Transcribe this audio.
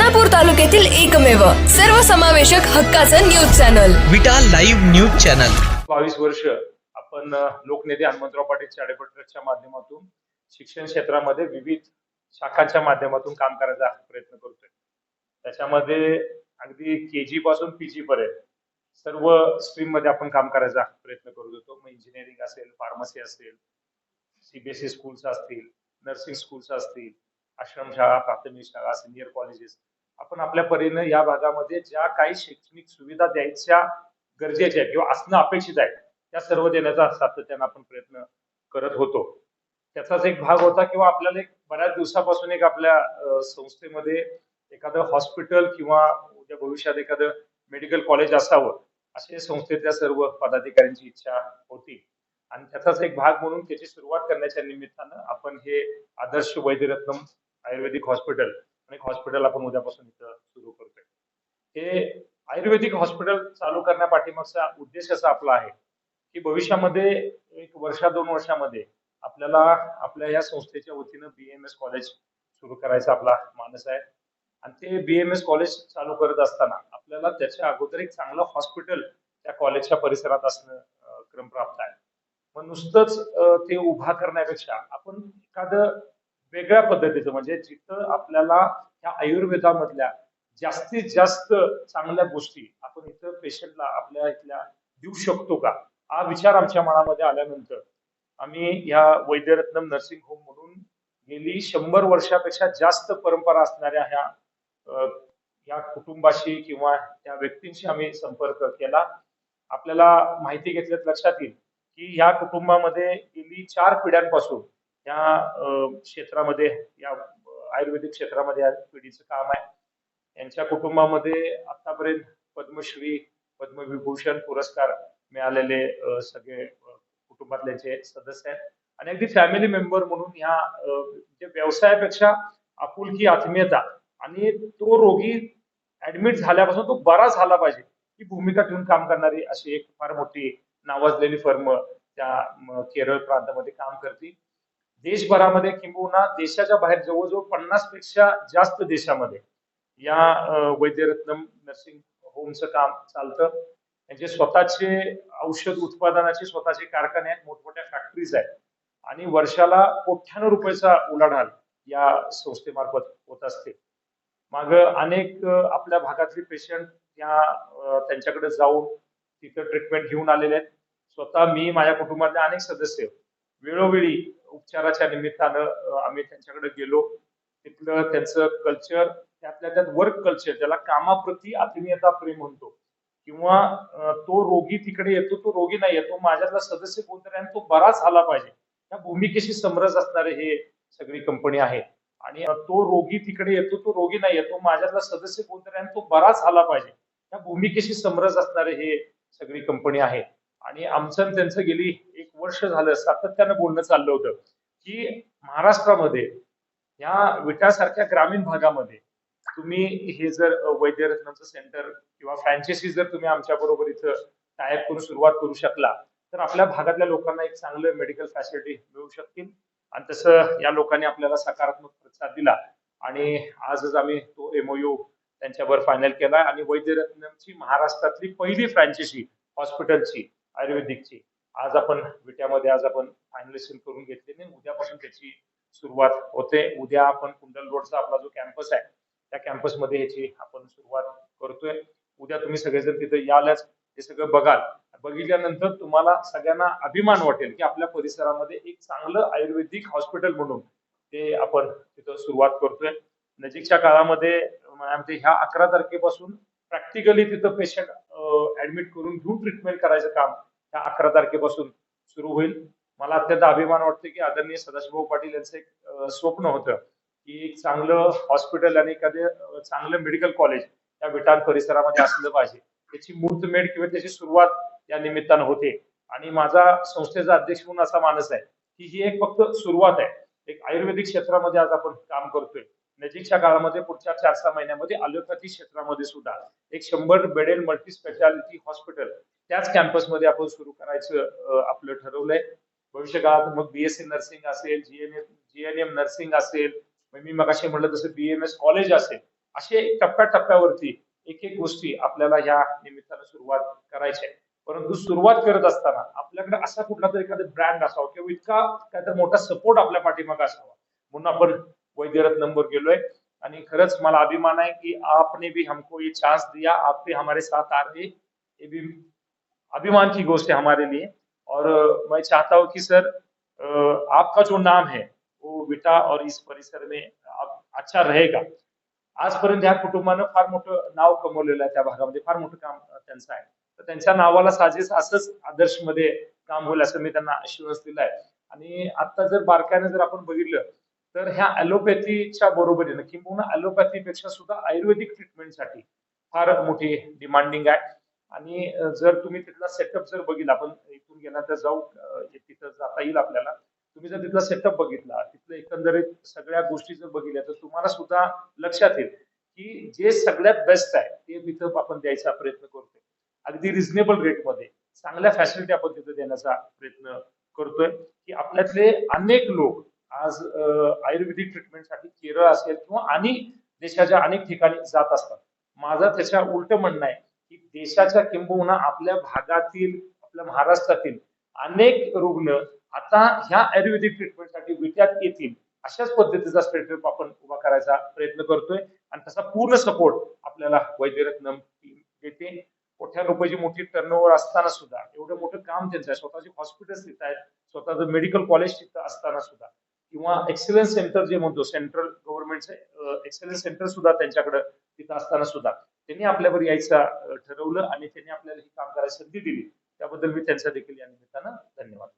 खानापूर तालुक्यातील एकमेव सर्वसमावेशक हक्काचं news channel. Vita live news channel. बावीस वर्ष आपण लोकनेते हनुमंतराव पाटील चाडेपट ट्रस्टच्या माध्यमातून शिक्षण क्षेत्रामध्ये विविध शाखांच्या माध्यमातून काम करायचा प्रयत्न करतोय. त्याच्यामध्ये अगदी के जी पासून पीजी पर्यंत सर्व स्ट्रीममध्ये आपण काम करायचा प्रयत्न करत होतो. मग इंजिनिअरिंग असेल फार्मसी असेल सीबीएसई स्कूल्स असतील नर्सिंग स्कूल्स असतील आश्रमशाळा प्राथमिक शाळा सिनियर कॉलेजेस आपण आपल्या परीने या भागामध्ये ज्या काही शैक्षणिक सुविधा द्यायच्या गरजेच्या आहेत किंवा असणं अपेक्षित आहे त्या सर्व देण्याचा सातत्यानं आपण प्रयत्न करत होतो. त्याचाच एक भाग होता किंवा आपल्याला एक बऱ्याच दिवसापासून एक आपल्या संस्थेमध्ये एखादं हॉस्पिटल किंवा उद्या भविष्यात एखादं मेडिकल कॉलेज असावं असे संस्थेतल्या सर्व पदाधिकाऱ्यांची इच्छा होती. आणि त्याचाच एक भाग म्हणून त्याची सुरुवात करण्याच्या निमित्तानं आपण हे आदर्श वैद्यरत्नम आयुर्वेदिक हॉस्पिटल आणि हॉस्पिटल आपण उद्यापासून इथं सुरू करतोय. हे आयुर्वेदिक हॉस्पिटल चालू करण्यापाठीमागचा उद्देश असा आपला आहे? की भविष्यामध्ये एक वर्षा दोन वर्षामध्ये आपल्याला आपल्या या संस्थेच्या वतीनं बीएमएस कॉलेज सुरू करायचा आपला मानस आहे. आणि ते बीएमएस कॉलेज चालू करत असताना आपल्याला त्याच्या अगोदर एक चांगलं हॉस्पिटल त्या कॉलेजच्या परिसरात असणं क्रम क्रमप्राप्त आहे. मग नुसतंच ते उभा करण्यापेक्षा आपण एखादं वेगळ्या पद्धतीचं. म्हणजे जिथं आपल्याला ह्या आयुर्वेदामधल्या जास्तीत जास्त चांगल्या गोष्टी आपण इथं पेशंटला आपल्या इथल्या देऊ शकतो का? हा विचार आमच्या मनामध्ये आल्यानंतर आम्ही ह्या वैद्यरत्नम नर्सिंग होम म्हणून गेली शंभर वर्षापेक्षा जास्त परंपरा असणाऱ्या ह्या या कुटुंबाशी किंवा त्या व्यक्तींशी आम्ही संपर्क केला. आपल्याला माहिती घेतल्यात लक्षात येईल की ह्या कुटुंबामध्ये गेली चार पिढ्यांपासून या क्षेत्रामध्ये या आयुर्वेदिक क्षेत्रामध्ये या पिढीचं काम आहे. यांच्या कुटुंबामध्ये आतापर्यंत पद्मश्री पद्मविभूषण पुरस्कार मिळालेले सगळे अ, कुटुंबातले सदस्य आहेत. आणि अगदी फॅमिली मेंबर म्हणून ह्या जे व्यवसायापेक्षा आपुलकी आत्मीयता आणि तो रोगी ऍडमिट झाल्यापासून तो बरा झाला पाहिजे ही भूमिका घेऊन काम करणारी अशी एक फार मोठी नावाजलेली फर्म त्या केरळ प्रांतामध्ये काम करते. देशभरामध्ये किंबहुना देशाच्या बाहेर जवळजवळ पन्नासपेक्षा जास्त देशामध्ये या वैद्यरत्नम नर्सिंग होमचं काम चालतं. त्यांचे स्वतःचे औषध उत्पादनाचे स्वतःचे कारखाने आहेत मोठमोठ्या फॅक्टरीज आहेत. आणि वर्षाला कोठ्यानं रुपयाचा उलाढाल या संस्थेमार्फत होत असते. मग अनेक आपल्या भागातले पेशंट या त्यांच्याकडे जाऊन तिथं ट्रीटमेंट घेऊन आलेले आहेत. स्वतः मी माझ्या कुटुंबातले अनेक सदस्य वेळोवेळी उपचाराच्या निमित्तानं आम्ही त्यांच्याकडे गेलो. तिथलं त्यांचं कल्चर त्यातल्या त्यात वर्क कल्चर ज्याला कामाप्रती आत्मीयता प्रेम म्हणतो. किंवा तो रोगी तिकडे येतो तो रोगी नाही येतो माझ्यातला सदस्य कोणतरी आणि तो बरा झाला पाहिजे. या भूमिकेशी समरस असणारे हे सगळी कंपनी आहे आणि तो रोगी तिकडे येतो तो रोगी नाही येतो माझ्यातला सदस्य कोणतरी आणि तो बरा झाला पाहिजे. या भूमिकेशी समरस असणारे हे सगळी कंपनी आहे आणि आमचं आणि त्यांचं गेली एक वर्ष झालं सातत्यानं बोलणं चाललं होतं की महाराष्ट्रामध्ये या विटासारख्या ग्रामीण भागामध्ये तुम्ही हे जर वैद्यरत्नाचं सेंटर किंवा फ्रँचायसी जर तुम्ही आमच्या बरोबर इथं टायप करून सुरुवात करू शकला तर आपल्या भागातल्या लोकांना एक चांगलं मेडिकल फॅसिलिटी मिळू शकतील. आणि तसं या लोकांनी आपल्याला सकारात्मक प्रतिसाद दिला. आणि आजच आम्ही तो एमओयू त्यांच्यावर फायनल केला. आणि वैद्यरत्नमची महाराष्ट्रातली पहिली फ्रँचायसी हॉस्पिटलची आयुर्वेदिकची. आज आपण विट्यामध्ये आज आपण फायनलिस्ट करून घेतली आणि उद्यापासून त्याची सुरुवात होते. उद्या आपण कुंडल रोडचा आपला जो कॅम्पस आहे त्या कॅम्पसमध्ये याची आपण सुरुवात करतोय. उद्या तुम्ही सगळेजण तिथे यालच हे सगळं बघाल. बघितल्यानंतर तुम्हाला सगळ्यांना अभिमान वाटेल की आपल्या परिसरामध्ये एक चांगलं आयुर्वेदिक हॉस्पिटल म्हणून ते आपण तिथं सुरुवात करतोय. नजीकच्या काळामध्ये म्हणजे ह्या अकरा तारखेपासून प्रॅक्टिकली तिथं पेशंट ऍडमिट करून घेऊन ट्रीटमेंट करायचं काम ह्या अकरा तारखेपासून सुरू होईल. मला अत्यंत अभिमान वाटतो की आदरणीय सदाशिवभाऊ पाटील यांचं एक स्वप्न होतं की एक चांगलं हॉस्पिटल आणि एखादं चांगलं मेडिकल कॉलेज या विटान परिसरामध्ये असलं पाहिजे. त्याची मूर्तमेढ किंवा त्याची सुरुवात या निमित्तानं होते. आणि माझा संस्थेचा अध्यक्ष म्हणून असा मानस आहे की ही एक फक्त सुरुवात आहे. एक आयुर्वेदिक क्षेत्रामध्ये आज आपण काम करतोय. नजीकच्या काळामध्ये पुढच्या चार सहा महिन्यामध्ये अलोपॅथी क्षेत्रामध्ये सुद्धा एक शंभर बेडेड मल्टी स्पेशालिटी हॉस्पिटल त्याच कॅम्पसमध्ये आपण सुरू करायचं आपलं ठरवलंय. भविष्य काळात मग बीएससी नर्सिंग असेल जीएनएम जीएनएम नर्सिंग असेल मग मी मगाशी म्हटलं तसं बीएमएस कॉलेज असेल असे टप्प्याटप्प्यावरती एक एक गोष्टी आपल्याला या निमित्तानं सुरुवात करायची आहे. परंतु सुरुवात करत असताना आपल्याकडे असा कुठला तरी एखादा ब्रँड असावा किंवा इतका काहीतरी मोठा सपोर्ट आपल्या पाठीमागे असावा. म्हणून आपण वैद्यरत्नमवर गेलोय. आणि खरंच मला अभिमान आहे की आपने भी हमको ये चान्स दिया. आप भी हमारे साथ आ रहे. ये भी अभिमान की गोष्ट है हमारे लिए। और मैं चाहता हूँ कि सर आपका जो नाम है वो विटा और इस परिसर में आप- अच्छा रहेगा। आजपर्यंत ह्या कुटुंबानं फार मोठं नाव कमवलेलं आहे त्या भागामध्ये फार मोठं काम त्यांचं आहे। तर त्यांच्या नावाला साजेस असंच आदर्शमध्ये काम होईल असं मी त्यांना अश्युरन्स दिलाय आणि आता जर बारकाईने जर आपण बघितलं तर ह्या ॲलोपॅथीच्या बरोबरीनं किंबहुना ॲलोपॅथीपेक्षा सुद्धा आयुर्वेदिक ट्रीटमेंटसाठी फार मोठी डिमांडिंग आहे। आणि जर तुम्ही तिथला सेटअप जर बघितला आपण इथून गेल्यानंतर जाऊ तिथं जाता येईल आपल्याला. तुम्ही जर तिथला सेटअप बघितला तिथलं एकंदरीत सगळ्या गोष्टी जर बघितल्या तर तुम्हाला सुद्धा लक्षात येईल की जे सगळ्यात बेस्ट आहे ते तिथं आपण द्यायचा प्रयत्न करतोय. अगदी रिझनेबल रेटमध्ये चांगल्या फॅसिलिटी आपण तिथं देण्याचा प्रयत्न करतोय की आपल्यातले अनेक लोक आज आयुर्वेदिक ट्रीटमेंटसाठी केरळ असेल किंवा आणि देशाच्या अनेक ठिकाणी जात असतात. माझं त्याच्या उलट म्हणणं आहे की देशाच्या किंबहुना आपल्या भागातील आपल्या महाराष्ट्रातील अनेक रुग्ण आता ह्या आयुर्वेदिक ट्रीटमेंटसाठी विट्यात येतील अशाच पद्धतीचा स्टेटअप आपण उभा करायचा प्रयत्न करतोय. आणि तसा पूर्ण सपोर्ट आपल्याला वैद्यरत्नम देते. मोठ्या रुपयाची मोठी टर्नओव्हर असताना सुद्धा एवढं मोठं काम त्यांचं आहे. स्वतःचे हॉस्पिटल्स तिथं आहेत. स्वतःचं मेडिकल कॉलेज तिथं असताना सुद्धा. किंवा एक्सलन्स सेंटर जे म्हणतो सेंट्रल गव्हर्नमेंटचे एक्सलन्स सेंटर सुद्धा त्यांच्याकडे तिथं असताना सुद्धा. त्यांनी आपल्यावर यायचं ठरवलं आणि त्यांनी आपल्याला ही काम करायला संधी दिली. त्याबद्दल मी त्यांचा देखील या निमित्तानं धन्यवाद.